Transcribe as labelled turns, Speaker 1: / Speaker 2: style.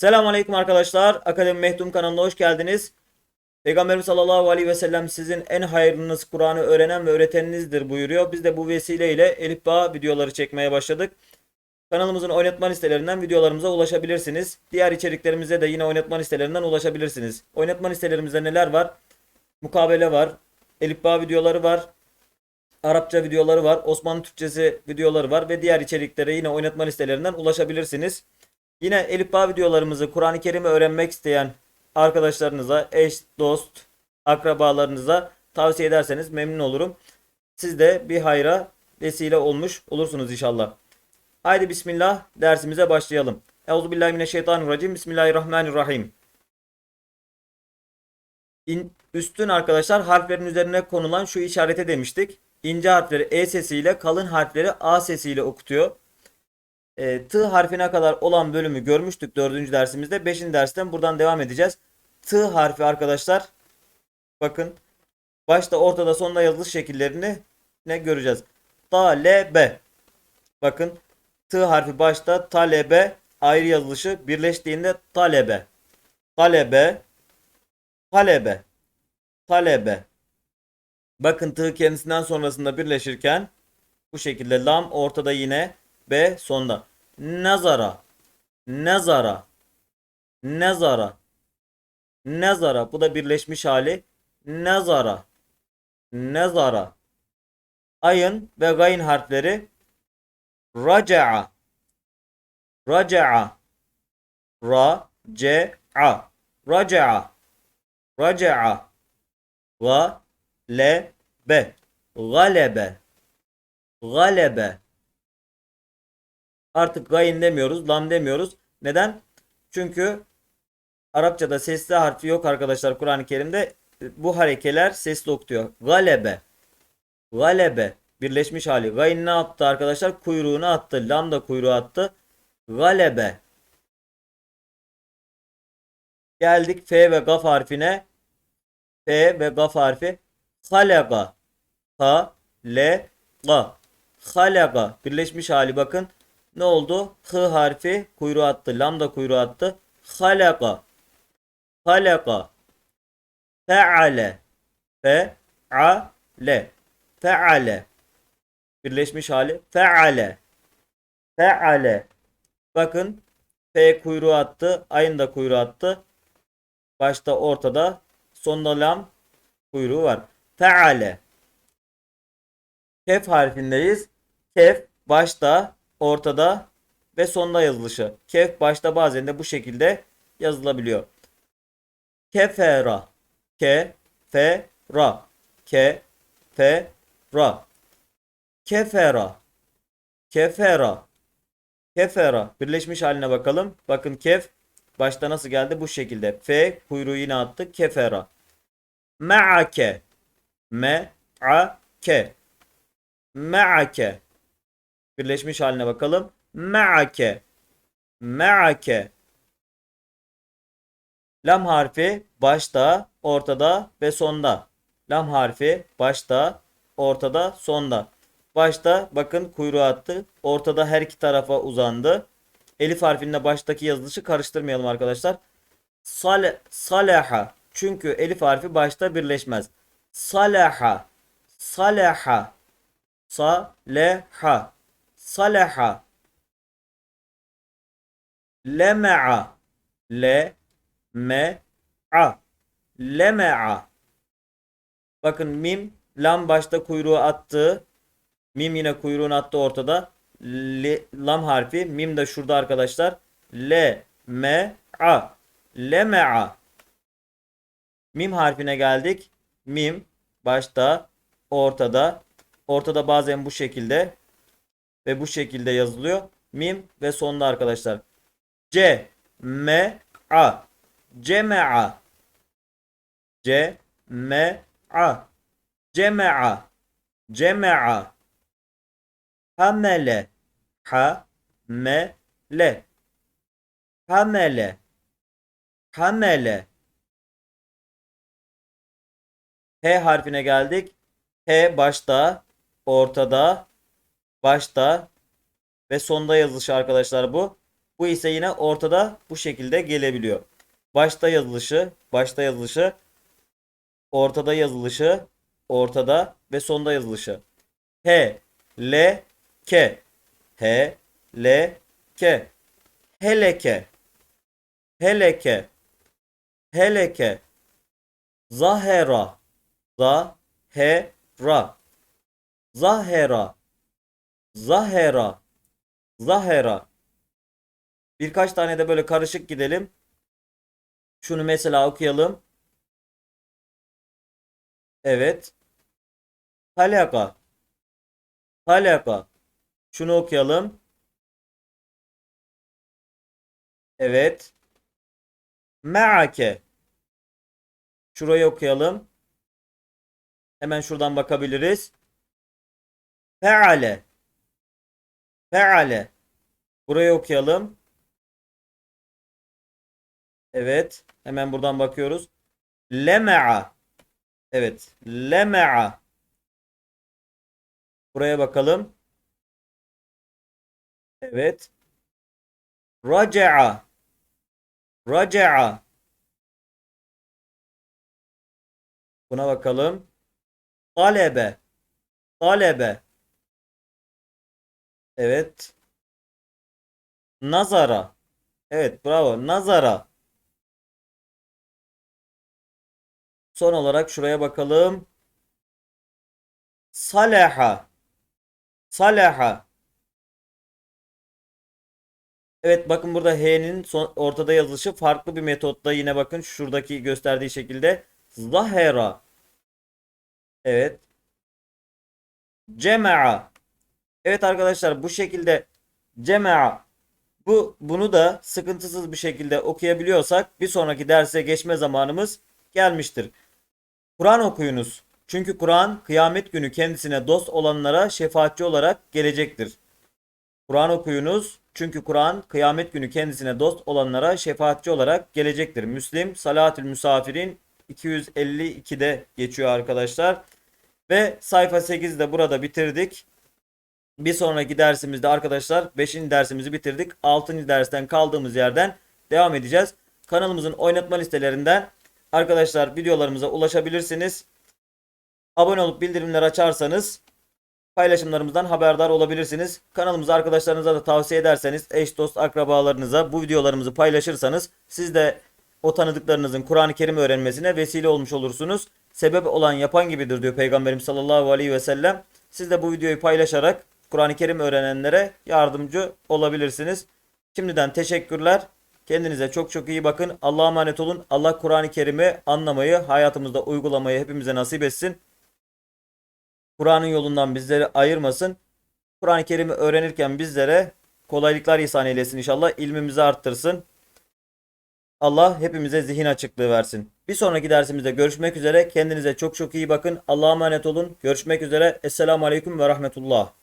Speaker 1: Selamünaleyküm arkadaşlar. Akademi Mehdum kanalına hoş geldiniz. Peygamberimiz sallallahu aleyhi ve sellem sizin en hayırlınız Kur'an'ı öğrenen ve öğreteninizdir buyuruyor. Biz de bu vesileyle Elif Bağ videoları çekmeye başladık. Kanalımızın oynatma listelerinden videolarımıza ulaşabilirsiniz. Diğer içeriklerimize de yine oynatma listelerinden ulaşabilirsiniz. Oynatma listelerimizde neler var? Mukabele var. Elif Bağ videoları var. Arapça videoları var. Osmanlı Türkçesi videoları var. Ve diğer içeriklere yine oynatma listelerinden ulaşabilirsiniz. Yine Elif Bağ videolarımızı Kur'an-ı Kerim'i öğrenmek isteyen arkadaşlarınıza, eş, dost, akrabalarınıza tavsiye ederseniz memnun olurum. Siz de bir hayra vesile olmuş olursunuz inşallah. Haydi bismillah dersimize başlayalım. Euzubillahimineşşeytanirracim. Bismillahirrahmanirrahim. İn, üstün arkadaşlar harflerin üzerine konulan şu işarete demiştik. İnce harfleri E sesiyle kalın harfleri A sesiyle okutuyor. E, T harfine kadar olan bölümü görmüştük 4. dersimizde. 5. dersten buradan devam edeceğiz. T harfi arkadaşlar bakın başta ortada sonda yazılış şekillerini ne göreceğiz. Talebe bakın T harfi başta talebe ayrı yazılışı birleştiğinde talebe talebe talebe talebe bakın T kendisinden sonrasında birleşirken bu şekilde lam ortada yine B sonda. Nazara. Nazara. Nazara. Nazara. Bu da birleşmiş hali. Nazara. Nazara. Ayın ve gayn harfleri raca'a. Raca'a. Raca'a. Raca'a. Ga, le, be. Galebe. Galebe. Artık gayin demiyoruz, lam demiyoruz. Neden? Çünkü Arapçada sesli harfi yok arkadaşlar Kur'an-ı Kerim'de. Bu harekeler sesli okutuyor. Galebe. Galebe. Birleşmiş hali. Gayin ne yaptı arkadaşlar? Kuyruğunu attı. Lam da kuyruğu attı. Galebe. Geldik F ve Gaf harfine. F ve Gaf harfi. Halaga. Ha, le, ga. Halaga. Birleşmiş hali bakın. Ne oldu? H harfi kuyruğu attı. Lam da kuyruğu attı. Halaka. Halaka. Feale. Feale. Feale. Birleşmiş hali. Feale. Feale. Bakın. F kuyruğu attı. Ayın da kuyruğu attı. Başta ortada. Sonda lam kuyruğu var. Feale. Kef harfindeyiz. Kef başta ortada ve sonda yazılışı. Kef başta bazen de bu şekilde yazılabiliyor. Kefera. Ke fe ra. Ke fe ra. Kefera. Kefera. Kefera. Birleşmiş haline bakalım. Bakın kef başta nasıl geldi? Bu şekilde. F kuyruğu yine attı. Kefera. Ma'ake. Me-a-ke. Ma'ake. Birleşmiş haline bakalım. Ma'ake. Ma'ake. Lam harfi başta, ortada ve sonda. Lam harfi başta, ortada, sonda. Başta bakın kuyruğu attı. Ortada her iki tarafa uzandı. Elif harfinde baştaki yazılışı karıştırmayalım arkadaşlar. Sal salaha. Çünkü elif harfi başta birleşmez. Salaha. Salaha. Saleha. Salaha. Lema'a. Le me'a. Lema'a. Bakın mim lam başta kuyruğu attı. Mim yine kuyruğunu attı ortada. Le, lam harfi mim de şurada arkadaşlar. Le me'a. Lema'a. Mim harfine geldik. Mim başta ortada. Ortada bazen bu şekilde ve bu şekilde yazılıyor. Mim ve sonda arkadaşlar. C M A. Cema'a C M A. Cema'a Cema'a Hamele. Ha Me Le Hamele. Hamele. H harfine geldik. H başta, ortada, başta ve sonda yazılışı arkadaşlar bu. Bu ise yine ortada bu şekilde gelebiliyor. Başta yazılışı, başta yazılışı, ortada yazılışı, ortada ve sonda yazılışı. H, L, K. H, L, K. Heleke. Heleke. Heleke. Zahera. Zahera. Zahera. Zahera. Zahera. Birkaç tane de böyle karışık gidelim. Şunu mesela okuyalım. Evet. Talaka. Talaka. Şunu okuyalım. Evet. Me'ake. Şurayı okuyalım. Hemen şuradan bakabiliriz. Feale. Feale. Burayı okuyalım. Evet. Hemen buradan bakıyoruz. Leme'a. Evet. Leme'a. Buraya bakalım. Evet. Raca'a. Raca'a. Buna bakalım. Talebe. Talebe. Evet. Nazara. Evet, bravo. Nazara. Son olarak şuraya bakalım. Salaha. Salaha. Evet bakın burada H'nin ortada yazılışı farklı bir metotla yine bakın şuradaki gösterdiği şekilde Zahera. Evet. Cema'a. Evet arkadaşlar bu şekilde cema'a bu bunu da sıkıntısız bir şekilde okuyabiliyorsak bir sonraki derse geçme zamanımız gelmiştir. Kur'an okuyunuz. Çünkü Kur'an kıyamet günü kendisine dost olanlara şefaatçi olarak gelecektir. Kur'an okuyunuz. Çünkü Kur'an kıyamet günü kendisine dost olanlara şefaatçi olarak gelecektir. Müslim Salatül Müsafirin 252'de geçiyor arkadaşlar. Ve sayfa 8'de burada bitirdik. Bir sonraki dersimizde arkadaşlar 5. dersimizi bitirdik. 6. dersten kaldığımız yerden devam edeceğiz. Kanalımızın oynatma listelerinden arkadaşlar videolarımıza ulaşabilirsiniz. Abone olup bildirimleri açarsanız paylaşımlarımızdan haberdar olabilirsiniz. Kanalımızı arkadaşlarınıza da tavsiye ederseniz, eş dost akrabalarınıza bu videolarımızı paylaşırsanız siz de o tanıdıklarınızın Kur'an-ı Kerim öğrenmesine vesile olmuş olursunuz. Sebep olan yapan gibidir diyor Peygamberimiz sallallahu aleyhi ve sellem. Siz de bu videoyu paylaşarak Kur'an-ı Kerim öğrenenlere yardımcı olabilirsiniz. Şimdiden teşekkürler. Kendinize çok çok iyi bakın. Allah'a emanet olun. Allah Kur'an-ı Kerim'i anlamayı, hayatımızda uygulamayı hepimize nasip etsin. Kur'an'ın yolundan bizleri ayırmasın. Kur'an-ı Kerim'i öğrenirken bizlere kolaylıklar ihsan eylesin inşallah. İlmimizi arttırsın. Allah hepimize zihin açıklığı versin. Bir sonraki dersimizde görüşmek üzere. Kendinize çok çok iyi bakın. Allah'a emanet olun. Görüşmek üzere. Esselamu Aleyküm ve Rahmetullah.